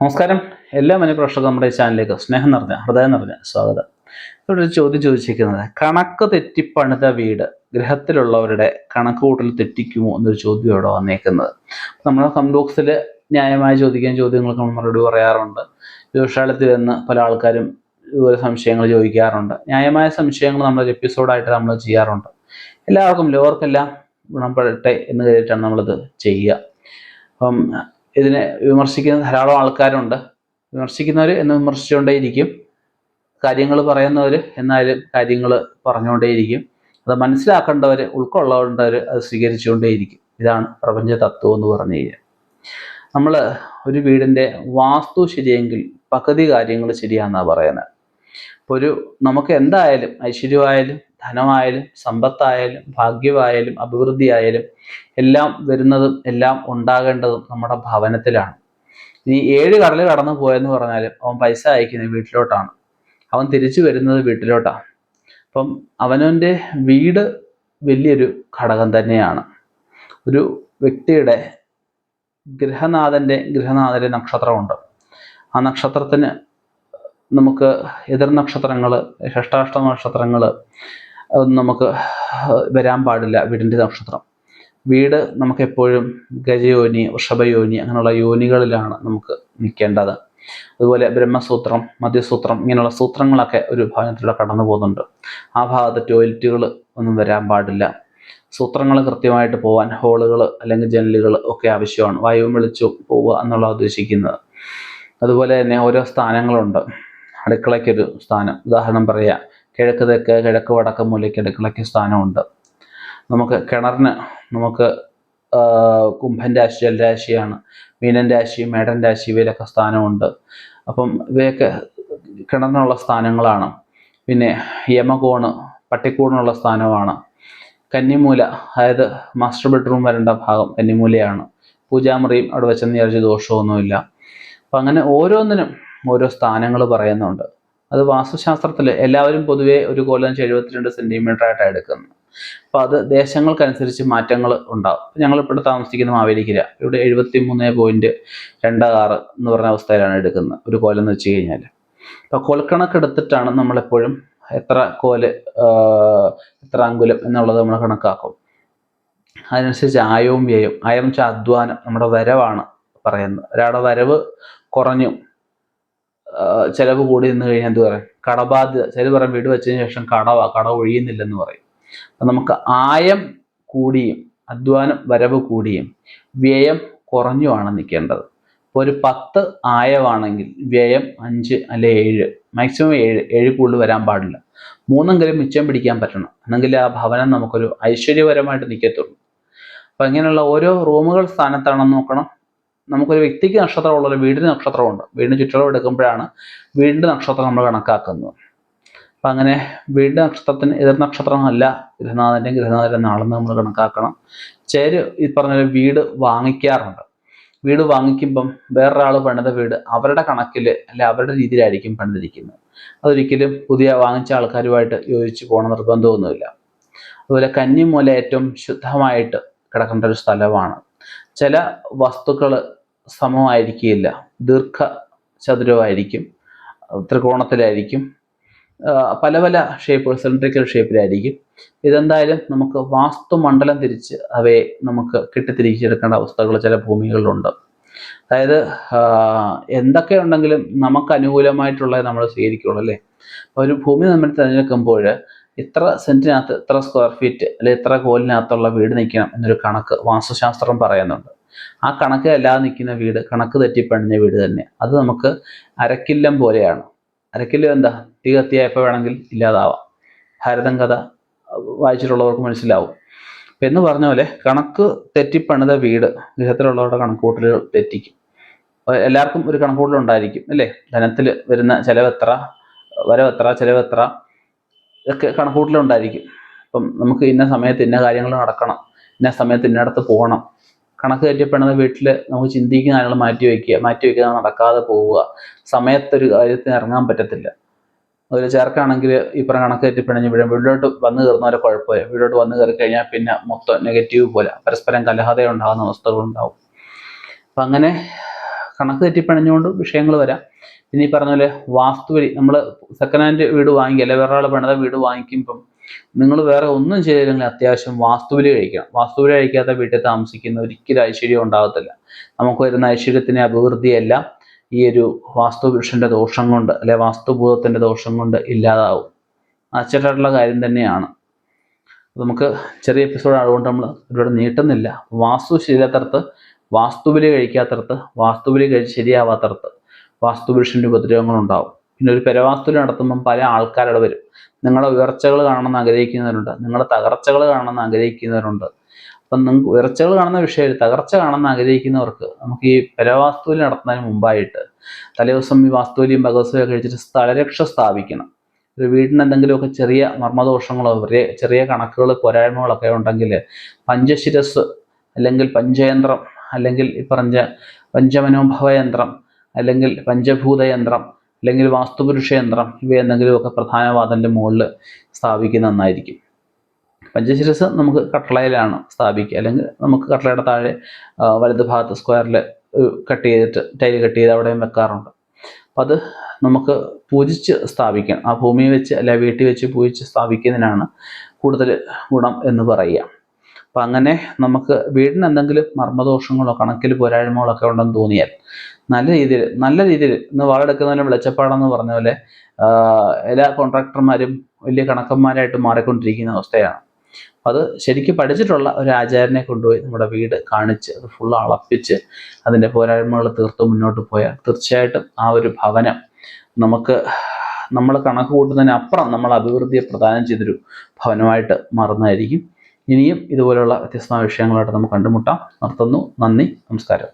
നമസ്കാരം. എല്ലാ മനുപ്രേക്ഷകർക്കും നമ്മുടെ ചാനലിലേക്ക് സ്നേഹം നിറഞ്ഞ ഹൃദയം നിറഞ്ഞ സ്വാഗതം. ഇവിടെ ഒരു ചോദ്യം ചോദിച്ചിരിക്കുന്നത് കണക്ക് തെറ്റിപ്പണിത വീട് ഗ്രഹത്തിലുള്ളവരുടെ കണക്ക് കൂട്ടൽ തെറ്റിക്കുമോ എന്നൊരു ചോദ്യം ഇവിടെ വന്നേക്കുന്നത്. നമ്മുടെ കമന്റ് ബോക്സിൽ ന്യായമായി ചോദിക്കുന്ന ചോദ്യങ്ങൾക്ക് നമ്മൾ മറുപടി പറയാറുണ്ട്. ജോഷാലത്തിൽ വന്ന് പല ആൾക്കാരും ഇതുപോലെ സംശയങ്ങൾ ചോദിക്കാറുണ്ട്. ന്യായമായ സംശയങ്ങൾ നമ്മൾ എപ്പിസോഡായിട്ട് നമ്മൾ ചെയ്യാറുണ്ട്. എല്ലാവർക്കും ലോവർക്കെല്ലാം ഗുണപ്പെടട്ടെ എന്ന് കരുതിയിട്ടാണ് നമ്മളിത് ചെയ്യുക. അപ്പം ഇതിനെ വിമർശിക്കുന്ന ധാരാളം ആൾക്കാരുണ്ട്. വിമർശിക്കുന്നവർ എന്ന് വിമർശിച്ചുകൊണ്ടേയിരിക്കും. കാര്യങ്ങൾ പറയുന്നവർ എന്നാലും കാര്യങ്ങൾ പറഞ്ഞുകൊണ്ടേയിരിക്കും. അത് മനസ്സിലാക്കേണ്ടവർ ഉൾക്കൊള്ളേണ്ടവർ അത് സ്വീകരിച്ചുകൊണ്ടേയിരിക്കും. ഇതാണ് പ്രപഞ്ച തത്വം എന്ന് പറഞ്ഞു കഴിഞ്ഞാൽ. നമ്മൾ ഒരു വീടിന്റെ വാസ്തു ശരിയെങ്കിൽ പകുതി കാര്യങ്ങൾ ശരിയാണെന്നാണ് പറയുന്നത്. ഇപ്പോൾ ഒരു നമുക്ക് എന്തായാലും ഐശ്വര്യമായാലും ധനമായാലും സമ്പത്തായാലും ഭാഗ്യമായാലും അഭിവൃദ്ധിയായാലും എല്ലാം വരുന്നതും എല്ലാം ഉണ്ടാകേണ്ടതും നമ്മുടെ ഭവനത്തിലാണ്. ഇനി ഏഴ് കടൽ കടന്നു പോയെന്ന് പറഞ്ഞാലും അവൻ പൈസ അയക്കുന്നത് വീട്ടിലോട്ടാണ്. അവൻ തിരിച്ചു വരുന്നത് വീട്ടിലോട്ടാണ്. അപ്പം അവനവന്റെ വീട് വലിയൊരു ഘടകം തന്നെയാണ്. ഒരു വ്യക്തിയുടെ ഗ്രഹനാഥന്റെ ഗൃഹനാഥന്റെ നക്ഷത്രമുണ്ട്. ആ നക്ഷത്രത്തിന് നമുക്ക് എതിർ നക്ഷത്രങ്ങൾ ഷഷ്ടാഷ്ട നക്ഷത്രങ്ങൾ നമുക്ക് വരാൻ പാടില്ല. വീടിന്റെ നക്ഷത്രം. വീട് നമുക്ക് എപ്പോഴും ഗജയോനി വൃഷഭയോനി അങ്ങനെയുള്ള യോനികളിലാണ് നമുക്ക് നിൽക്കേണ്ടത്. അതുപോലെ ബ്രഹ്മസൂത്രം മധ്യസൂത്രം ഇങ്ങനെയുള്ള സൂത്രങ്ങളൊക്കെ ഒരു ഭവനത്തിലൂടെ കടന്നു പോകുന്നുണ്ട്. ആ ഭാഗത്ത് ടോയ്ലറ്റുകൾ ഒന്നും വരാൻ പാടില്ല. സൂത്രങ്ങൾ കൃത്യമായിട്ട് പോകാൻ ഹോളുകൾ അല്ലെങ്കിൽ ജനലുകൾ ഒക്കെ ആവശ്യമാണ്. വായുവും വെളിച്ചവും പോവുക എന്നുള്ള ഉദ്ദേശിക്കുന്നത്. അതുപോലെ തന്നെ ഓരോ സ്ഥാനങ്ങളുണ്ട്. അടുക്കളയ്ക്കൊരു സ്ഥാനം. ഉദാഹരണം പറയാം കിഴക്ക് തെക്ക് കിഴക്ക് വടക്ക് മൂലയ്ക്ക് അടുക്കളയ്ക്ക് സ്ഥാനമുണ്ട്. നമുക്ക് കിണറിന് നമുക്ക് കുംഭൻ രാശി ജലരാശിയാണ് മീനൻ രാശി മേടൻ രാശി ഇവയിലൊക്കെ സ്ഥാനമുണ്ട്. അപ്പം ഇവയൊക്കെ കിണറിനുള്ള സ്ഥാനങ്ങളാണ്. പിന്നെ യമകോണ് പട്ടിക്കൂണിനുള്ള സ്ഥാനമാണ്. കന്നിമൂല അതായത് മാസ്റ്റർ ബെഡ്റൂം വരേണ്ട ഭാഗം കന്നിമൂലയാണ്. പൂജാമുറിയും അവിടെ വെച്ചെന്ന് വിചാരിച്ച് ദോഷമൊന്നുമില്ല. അപ്പം അങ്ങനെ ഓരോന്നിനും ഓരോ സ്ഥാനങ്ങൾ പറയുന്നുണ്ട്. അത് വാസ്തുശാസ്ത്രത്തിൽ എല്ലാവരും പൊതുവേ ഒരു കോലം എഴുപത്തിരണ്ട് സെന്റിമീറ്റർ ആയിട്ടാണ് എടുക്കുന്നത്. അപ്പോൾ അത് ദേശങ്ങൾക്കനുസരിച്ച് മാറ്റങ്ങൾ ഉണ്ടാവും. ഞങ്ങൾ ഞങ്ങളിപ്പോൾ താമസിക്കുന്ന മാവേലിക്കര ഇവിടെ എഴുപത്തി മൂന്ന് പോയിന്റ് രണ്ട് ആറ് എന്ന് പറഞ്ഞ അവസ്ഥയിലാണ് എടുക്കുന്നത് ഒരു കോലം എന്ന് വെച്ച് കഴിഞ്ഞാൽ അപ്പോൾ കോൽക്കണക്ക് എടുത്തിട്ടാണ് നമ്മളെപ്പോഴും എത്ര കോൽ എത്ര അങ്കുലം എന്നുള്ളത് നമ്മൾ കണക്കാക്കും. അതിനനുസരിച്ച് ആയവും വ്യയവും ആയം വെച്ചാൽ അധ്വാനം നമ്മുടെ വരവാണ് പറയുന്നത്. ഒരാളുടെ വരവ് കുറഞ്ഞു ചെലവ് കൂടി നിന്ന് കഴിഞ്ഞാൽ എന്ത് പറയും? കടബാധ്യത. ചില പറയും വീട് വെച്ചതിന് ശേഷം കടവാ കട ഒഴിയുന്നില്ലെന്ന് പറയും. അപ്പം നമുക്ക് ആയം കൂടിയും അധ്വാനം വരവ് കൂടിയും വ്യയം കുറഞ്ഞുമാണ് നിൽക്കേണ്ടത്. ഇപ്പോൾ ഒരു പത്ത് ആയമാണെങ്കിൽ വ്യയം അഞ്ച് അല്ലെ ഏഴ് മാക്സിമം ഏഴ് ഏഴ് കൂടുതൽ വരാൻ പാടില്ല. മൂന്നെങ്കിലും മിച്ചം പിടിക്കാൻ പറ്റണം. അല്ലെങ്കിൽ ആ ഭവനം നമുക്കൊരു ഐശ്വര്യപരമായിട്ട് നിൽക്കത്തുള്ളൂ. അപ്പം ഇങ്ങനെയുള്ള ഓരോ റൂമുകൾ സ്ഥാനത്താണെന്ന് നോക്കണം. നമുക്കൊരു വ്യക്തിക്ക് നക്ഷത്രമുള്ള വീടിന് നക്ഷത്രമുണ്ട്. വീടിന് ചുറ്റളവ് എടുക്കുമ്പോഴാണ് വീടിന്റെ നക്ഷത്രം നമ്മൾ കണക്കാക്കുന്നത്. അപ്പം അങ്ങനെ വീടിന്റെ നക്ഷത്രത്തിന് എതിർ നക്ഷത്രമല്ല ഗൃഹനാഥന്റെ ഗൃഹനാഥന്റെ നാളെന്ന് നമ്മൾ കണക്കാക്കണം. ചേര് ഈ പറഞ്ഞ വീട് വാങ്ങിക്കാറുണ്ട്. വീട് വാങ്ങിക്കുമ്പം വേറൊരാൾ പണിത വീട് അവരുടെ കണക്കിൽ അല്ല അവരുടെ രീതിയിലായിരിക്കും പണിതിരിക്കുന്നത്. അതൊരിക്കലും പുതിയ വാങ്ങിച്ച ആൾക്കാരുമായിട്ട് യോജിച്ച് പോകണം നിർബന്ധമൊന്നുമില്ല. അതുപോലെ കന്നിമൂല ഏറ്റവും ശുദ്ധമായിട്ട് കിടക്കേണ്ട ഒരു സ്ഥലമാണ്. ചില വസ്തുക്കൾ സമമായിരിക്കില്ല. ദീർഘ ചതുരമായിരിക്കും ത്രികോണത്തിലായിരിക്കും പല പല ഷേപ്പ് സിലിണ്ടറിക്കൽ ഷേപ്പിലായിരിക്കും ഇതെന്തായാലും നമുക്ക് വാസ്തു മണ്ഡലം തിരിച്ച് അവയെ നമുക്ക് കെട്ടിത്തിരിച്ചെടുക്കേണ്ട അവസ്ഥകൾ ചില ഭൂമികളിലുണ്ട്. അതായത് എന്തൊക്കെ ഉണ്ടെങ്കിലും നമുക്ക് അനുകൂലമായിട്ടുള്ളത് നമ്മൾ സ്വീകരിക്കുള്ളൂ അല്ലേ? ഒരു ഭൂമി നമ്മൾ തിരഞ്ഞെടുക്കുമ്പോൾ ഇത്ര സെന്റിനകത്ത് ഇത്ര സ്ക്വയർ ഫീറ്റ് അല്ലെങ്കിൽ ഇത്ര കോലിനകത്തുള്ള വീട് നിൽക്കണം എന്നൊരു കണക്ക് വാസ്തുശാസ്ത്രം പറയുന്നുണ്ട്. ആ കണക്ക് അല്ലാതെ നിൽക്കുന്ന വീട് കണക്ക് തെറ്റി തെറ്റിപ്പണിഞ്ഞ വീട് തന്നെ. അത് നമുക്ക് അരക്കില്ലം പോലെയാണ്. അരക്കില്ലം എന്താ? തീ കത്തിയായപ്പോൾ വേണമെങ്കിൽ ഇല്ലാതാവാം. ഭാരതം കഥ വായിച്ചിട്ടുള്ളവർക്ക് മനസ്സിലാവും. അപ്പം എന്ന് പറഞ്ഞ പോലെ കണക്ക് തെറ്റിപ്പണിത വീട് ഗൃഹത്തിലുള്ളവരുടെ കണക്കുകൂട്ടലുകൾ തെറ്റിക്കും. എല്ലാവർക്കും ഒരു കണക്കുകൂട്ടൽ ഉണ്ടായിരിക്കും അല്ലേ? ധനത്തിൽ വരുന്ന ചിലവ് എത്ര വരവ് എത്ര ചിലവ് എത്ര ഇതൊക്കെ കണക്കുകൂട്ടലുണ്ടായിരിക്കും അപ്പം നമുക്ക് ഇന്ന സമയത്ത് ഇന്ന കാര്യങ്ങൾ നടക്കണം. ഇന്ന സമയത്ത് ഇന്നടത്ത് പോകണം. കണക്ക് തെറ്റിപ്പണിത വീട്ടിൽ നമുക്ക് ചിന്തിക്കുന്ന കാര്യങ്ങൾ മാറ്റി വയ്ക്കുക. മാറ്റി വയ്ക്കുക നടക്കാതെ പോവുക. സമയത്തൊരു കാര്യത്തിന് ഇറങ്ങാൻ പറ്റത്തില്ല. അതുപോലെ ചേർക്കാണെങ്കിൽ ഇപ്പുറം കണക്ക് തെറ്റിപ്പിണഞ്ഞ് വീഴും വീട്ടിലോട്ട് വന്നു കയറുന്നവരെ കുഴപ്പമില്ല. വീട്ടിലോട്ട് വന്നു കയറി കഴിഞ്ഞാൽ പിന്നെ മൊത്തം നെഗറ്റീവ് പോലെ. പരസ്പരം കലഹത ഉണ്ടാകുന്ന അവസ്ഥകളുണ്ടാവും. അപ്പം അങ്ങനെ കണക്ക് തെറ്റിപ്പണിഞ്ഞുകൊണ്ട് വിഷയങ്ങൾ വരാം. പിന്നെ ഈ പറഞ്ഞ പോലെ വാസ്തു വഴി നമ്മൾ സെക്കൻഡ് ഹാൻഡ് വീട് വാങ്ങിക്കുക അല്ലെങ്കിൽ വേറെ ആൾ പണിത വീട് വാങ്ങിക്കുമ്പം നിങ്ങൾ വേറെ ഒന്നും ചെയ്തില്ലെങ്കിൽ അത്യാവശ്യം വാസ്തുവിലി കഴിക്കണം. വാസ്തുവിലി കഴിക്കാത്ത വീട്ടിൽ താമസിക്കുന്ന ഒരിക്കലും ഐശ്വര്യം ഉണ്ടാകത്തില്ല. നമുക്ക് വരുന്ന ഐശ്വര്യത്തിനെ അഭിവൃദ്ധിയെല്ലാം ഈ ഒരു വാസ്തുപുരുഷന്റെ ദോഷം കൊണ്ട് അല്ലെ വാസ്തുഭൂതത്തിന്റെ ദോഷം കൊണ്ട് ഇല്ലാതാവും. ആശ്ചര്യമായിട്ടുള്ള കാര്യം തന്നെയാണ്. നമുക്ക് ചെറിയ എപ്പിസോഡ് ആയതുകൊണ്ട് നമ്മൾ ഒരുപാട് നീട്ടുന്നില്ല. വാസ്തു ശരിയാത്തടത്ത് വാസ്തുബലി കഴിക്കാത്തടത്ത് വാസ്തുബലി കഴിച്ച് ശരിയാവാത്തടത്ത് വാസ്തുപുരുഷന്റെ ഉപദ്രവങ്ങളുണ്ടാവും. പിന്നെ ഒരു പെരവാസ്തു നടത്തുമ്പം പല ആൾക്കാരുടെ വരും. നിങ്ങളുടെ ഉയർച്ചകൾ കാണണമെന്ന് ആഗ്രഹിക്കുന്നവരുണ്ട്. നിങ്ങളുടെ തകർച്ചകൾ കാണണമെന്ന് ആഗ്രഹിക്കുന്നവരുണ്ട്. അപ്പം നിങ്ങൾക്ക് ഉയർച്ചകൾ കാണുന്ന വിഷയം തകർച്ച കാണണമെന്ന് ആഗ്രഹിക്കുന്നവർക്ക് നമുക്ക് ഈ പരവാസ്തുവിൽ നടത്തുന്നതിന് മുമ്പായിട്ട് തലേദിവസം ഈ വാസ്തുവിലെയും ഭഗവത്സവയും കഴിച്ചിട്ട് സ്ഥലരക്ഷ സ്ഥാപിക്കണം. ഒരു വീടിന് എന്തെങ്കിലുമൊക്കെ ചെറിയ മർമ്മദോഷങ്ങളോ ചെറിയ കണക്കുകൾ പോരായ്മകളൊക്കെ ഉണ്ടെങ്കിൽ പഞ്ചശിരസ് അല്ലെങ്കിൽ പഞ്ചയന്ത്രം അല്ലെങ്കിൽ ഈ പറഞ്ഞ പഞ്ചമനോഭവ യന്ത്രം അല്ലെങ്കിൽ പഞ്ചഭൂത യന്ത്രം അല്ലെങ്കിൽ വാസ്തുപുരുഷ യന്ത്രം ഇവ എന്തെങ്കിലുമൊക്കെ പ്രധാന വാതിലിന്റെ മുകളിൽ സ്ഥാപിക്കുന്ന നന്നായിരിക്കും പഞ്ചശിരസ് നമുക്ക് കട്ടളയിലാണ് സ്ഥാപിക്കുക. അല്ലെങ്കിൽ നമുക്ക് കട്ടളയുടെ താഴെ വലത് ഭാഗത്ത് സ്ക്വയറിൽ കട്ട് ചെയ്തിട്ട് ടൈൽ കട്ട് ചെയ്ത് അവിടെയും വെക്കാറുണ്ട്. അപ്പം അത് നമുക്ക് പൂജിച്ച് സ്ഥാപിക്കണം ആ ഭൂമി വെച്ച് അല്ല വീട്ടിൽ വെച്ച് പൂജിച്ച് സ്ഥാപിക്കുന്നതിനാണ് കൂടുതൽ ഗുണം എന്ന് പറയുക. അപ്പം അങ്ങനെ നമുക്ക് വീടിന് എന്തെങ്കിലും മർമ്മദോഷങ്ങളോ കണക്കിൽ പോരായ്മകളൊക്കെ ഉണ്ടെന്ന് തോന്നിയാൽ നല്ല രീതിയിൽ നല്ല രീതിയിൽ ഇന്ന് വാളെടുക്കുന്നതിന് വെളിച്ചപ്പാടെന്ന് പറഞ്ഞ പോലെ എല്ലാ കോൺട്രാക്ടർമാരും വലിയ കണക്കന്മാരായിട്ട് മാറിക്കൊണ്ടിരിക്കുന്ന അവസ്ഥയാണ്. അത് ശരിക്കും പഠിച്ചിട്ടുള്ള ഒരു ആചാര്യനെ കൊണ്ടുപോയി നമ്മുടെ വീട് കാണിച്ച് അത് ഫുൾ അളപ്പിച്ച് അതിന്റെ പോരായ്മകൾ തീർത്ത് മുന്നോട്ട് പോയാൽ തീർച്ചയായിട്ടും ആ ഒരു ഭവനം നമുക്ക് നമ്മൾ കണക്ക് കൂട്ടുന്നതിനപ്പുറം നമ്മൾ അഭിവൃദ്ധിയെ പ്രദാനം ചെയ്തൊരു ഭവനമായിട്ട് മാറുന്നതായിരിക്കും. ഇനിയും ഇതുപോലുള്ള വ്യത്യസ്തമായ വിഷയങ്ങളായിട്ട് നമുക്ക് കണ്ടുമുട്ടാം. നിർത്തുന്നു. നന്ദി. നമസ്കാരം.